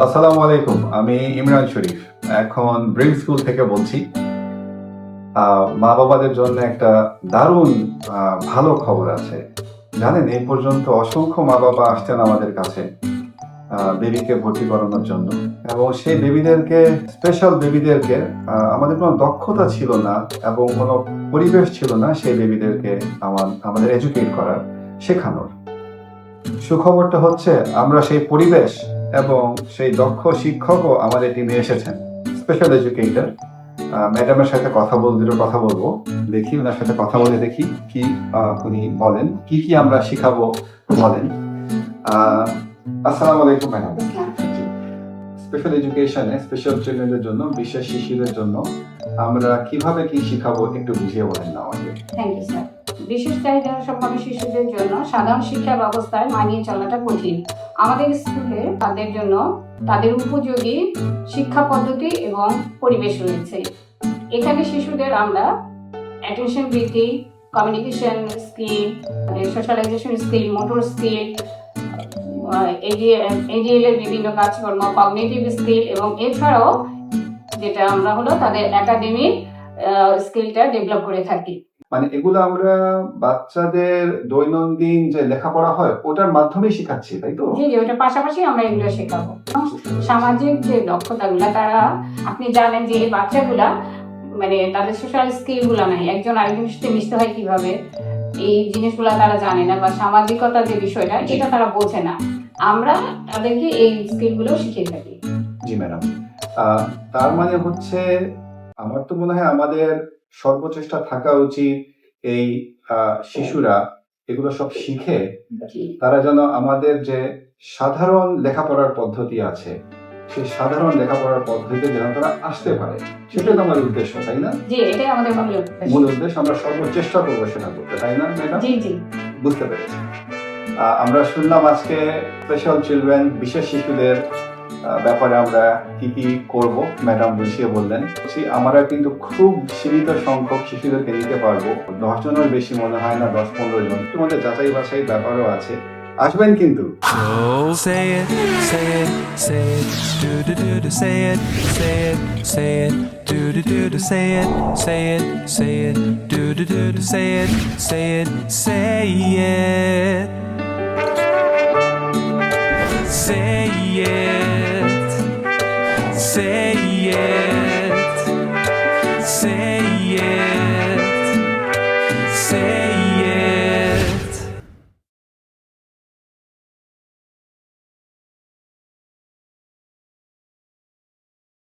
আসসালামু আলাইকুম আমি ইমরান শরীফ। এখন ব্রিং স্কুল থেকে বলছি মা বাবাদের জন্য একটা দারুণ ভালো খবর আছে। জানেন এই পর্যন্ত অসংখ্য মা বাবা আসতেন আমাদের কাছে বেবিকে ভর্তি করানোর জন্য। এবং সেই বেবিদেরকে স্পেশাল বেবিদেরকে আমাদের কোনো দক্ষতা ছিল না এবং কোনো পরিবেশ ছিল না সেই বেবিদেরকে আমার- আমাদের এডুকেট করার শেখানোর। সুখবরটা হচ্ছে আমরা সেই পরিবেশ এবং সেই দক্ষ শিক্ষকও আমাদের টিমে এসেছেন স্পেশাল এডুকেটর ম্যাডামের সাথে কথা বল, দুটো কথা বলব। দেখি, ওনার সাথে কথা বলে দেখি কি উনি বলেন, কি কি আমরা শিখাবো বলেন। আসসালামু আলাইকুম ম্যাডাম স্পেশাল এডুকেশনে স্পেশাল চিলড্রেনদের জন্য, বিশেষ শিশুদের জন্য আমরা কীভাবে কি শিখাবো একটু বুঝিয়ে বলেন না আমাকে। থ্যাংক ইউ স্যার বিশেষ চাহিদা সম্পন্ন শিশুদের জন্য সাধারণ শিক্ষা ব্যবস্থায় মানিয়ে চলাটা কঠিন। আমাদের স্কুলে তাদের জন্য তাদের উপযোগী শিক্ষা পদ্ধতি এবং পরিবেশ রয়েছে। এখানে শিশুদের আমরা অ্যাটেনশন বৃদ্ধি communication skill socialization skill motor skill AGL এর বিভিন্ন কাজকর্ম কগনিটিভ স্কিল এবং এছাড়াও যেটা আমরা হলো তাদের একাডেমিক স্কিলটা ডেভেলপ করে থাকি। মানে এগুলো আমরা বাচ্চাদের দৈনন্দিন যে লেখাপড়া হয় ওটার মাধ্যমেই শেখাচ্ছি তাই তো? জি জি ওটার পাশাপাশি আমরা এগুলো শেখাবো। সামাজিক যে দক্ষতাগুলা তারা আপনি জানেন যে এই বাচ্চাগুলা মানে তাদের সোশ্যাল স্কিলগুলা নাই। একজন আরেকজনের সাথে মিশতে হয় কীভাবে? এই জিনিসগুলা তারা জানে না বা সামাজিকতা যে বিষয়টা এটা তারা বোঝে না। আমরা তাদেরকে এই স্কিলগুলো শিখিয়ে থাকি। জি ম্যাডাম তার মানে হচ্ছে আমার তো মনে হয় আমাদের সর্বচেষ্টা থাকা উচিত এই শিশুরা এগুলো সব শিখে তারা যেন আমাদের যে সাধারণ লেখাপড়ার পদ্ধতি আছে সেই সাধারণ লেখাপড়ার পদ্ধতিতে যেন তারা আসতে পারে। সেটাই তো আমার উদ্দেশ্য তাই না? আমাদের মূল উদ্দেশ্য। আমরা সর্বচেষ্টা করব সেটা করতে তাই না ম্যাডাম? বুঝতে পেরেছি। আমরা শুনলাম আজকে স্পেশাল চিলড্রেন বিশেষ শিশুদের ব্যাপারে আমরা কি কি করব ম্যাডাম বুঝিয়ে বললেন আমরা কিন্তু খুব সীমিত সংখ্যক শিশুদেরকে নিতে পারব দশ জনের বেশি মনে হয় না দশ পনেরো জন তোমাদের যাচাই বাছাই ব্যাপারও আছে আসবেন কিন্তু Oh, say say